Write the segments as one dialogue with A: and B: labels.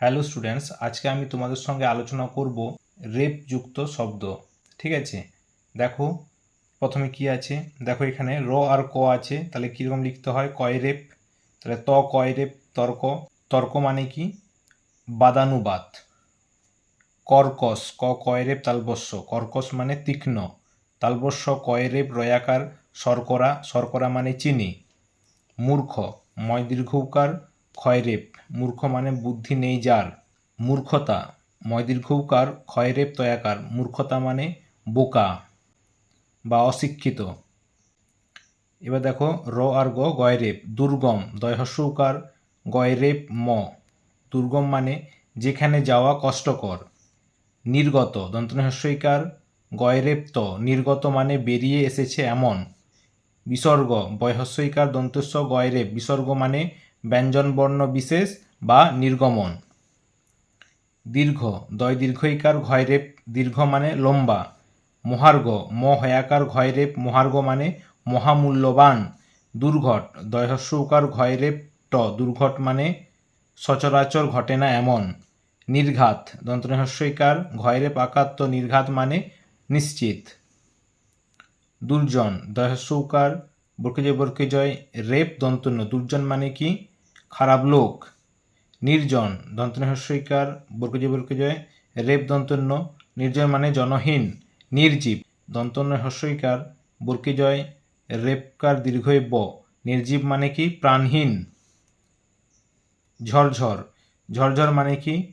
A: Hello students, আজকে আমি তোমাদের সঙ্গে আলোচনা করব রেপ যুক্ত শব্দ, ঠিক আছে? দেখো, প্রথমে কি আছে? দেখো এখানে র আর ক আছে, তাহলে কীরকম লিখতে হয়? কয় রেপ? তাহলে ত কয় রেপ? তর্ক। তর্ক মানে কি? বাদানুবাদ। কর্কশ, ক কয় রেপ? তালবস্য। কর্কশ মানে তীক্ষ্ণ। তালবস্য, কয় রেপ? রয়াকার, শর্করা। শর্করা মানে চিনি। মূর্খ, ময় দীর্ঘ উকার। ক্ষয়রেপ। মূর্খ মানে বুদ্ধি নেই যার। মূর্খতা ময় দীর্ঘ ক্ষয়রেপ, তয়াকার। মূর্খতা মানে বোকা বা অশিক্ষিত। এবার দেখো, র আর গ, গয়রেপ। দুর্গম দয়হস্য উকার গয়রেপ, ম। দুর্গম মানে যেখানে যাওয়া কষ্টকর। নির্গত দন্তনহস্যইকার গয়রেপ ত নির্গত মানে বেরিয়ে এসেছে এমন। বিসর্গ, বয়হস্যইকার দন্তস্ব গয়রে বিসর্গ মানে ব্যঞ্জনবর্ণ বিশেষ বা নির্গমন। দীর্ঘ, দয় দীর্ঘইকার ঘয়রেপ, দীর্ঘ মানে লম্বা। মহার্ঘ, ম হয়াকার ঘয়রেপ, মহার্ঘ মানে মহামূল্যবান। দুর্ঘট দয়হস্য উকার ঘয়রেপ, ট, দুর্ঘট মানে সচরাচর ঘটে না এমন। নির্ঘাত দন্তনহস্যইকার ঘয়রেপ, আকাত্ত, নির্ঘাত মানে নিশ্চিত। দুর্জন দহস্যকার বর্কজয় বর্কজয়, রেপ, দন্তন্য। দুর্জন মানে কি? খারাপ লোক, নির্জন দন্তনহস্যইকার বর্কজয় বর্কজয় রেপ দন্তন্য, নির্জন মানে জনহীন, নির্জীব দন্তন্য হস্যইকার বর্কিজয় রেপকার দীর্ঘই ব নির্জীব মানে কি প্রাণহীন? ঝরঝর ঝরঝর মানে কি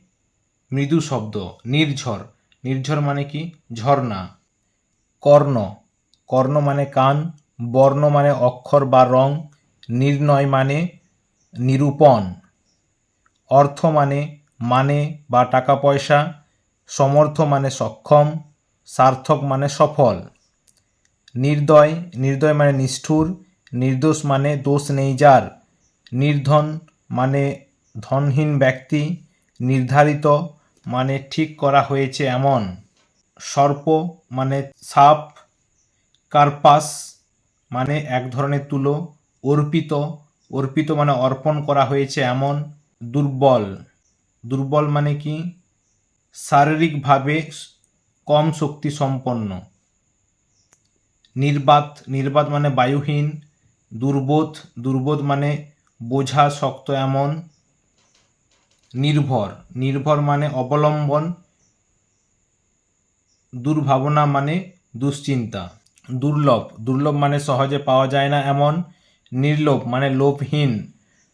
A: মৃদু শব্দ, নির্ঝর নির্ঝর মানে কি ঝর্ণা। কর্ণ কর্ণ মানে কান, বর্ণ মানে অক্ষর বা রং, নির্ণয় মানে নিরূপণ। অর্থ মানে মানে বা টাকা পয়সা সমর্থ মানে সক্ষম, সার্থক মানে সফল। নির্দয় নির্দয় মানে নিষ্ঠুর, নির্দোষ মানে দোষ নেই যার। নির্ধন মানে ধনহীন ব্যক্তি, নির্ধারিত মানে ঠিক করা হয়েছে এমন। সর্প মানে সাপ, কার্পাস মানে এক ধরনের তুলো, অর্পিত অর্পিত মানে অর্পণ করা হয়েছে এমন দুর্বল। দুর্বল মানে কি? শারীরিকভাবে কম শক্তি সম্পন্ন নির্বাত নির্বাত মানে বায়ুহীন, দুর্বোধ দুর্বোধ মানে বোঝা শক্ত এমন। নির্ভর নির্ভর মানে অবলম্বন। দুর্ভাবনা মানে দুশ্চিন্তা। দুর্লভ দুর্লভ মানে সহজে পাওয়া যায় না এমন। নির্লোভ মানে লোভহীন,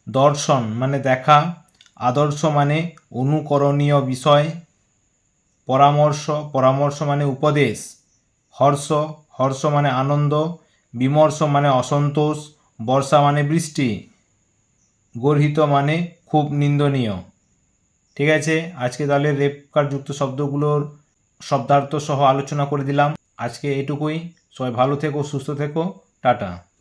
A: দর্শন মানে দেখা, আদর্শ মানে অনুকরণীয় বিষয়, পরামর্শ পরামর্শ মানে উপদেশ, হর্ষ হর্ষ মানে আনন্দ, বিমর্ষ মানে অসন্তোষ, বর্ষা মানে বৃষ্টি, গর্হিত মানে খুব নিন্দনীয়। ঠিক আছে? আজকে তাহলে রেপকার যুক্ত শব্দগুলোর শব্দার্থ সহ আলোচনা করে দিলাম। আজকে এটুকুই। সবাই ভালো থেকো, সুস্থ থেকো। টাটা।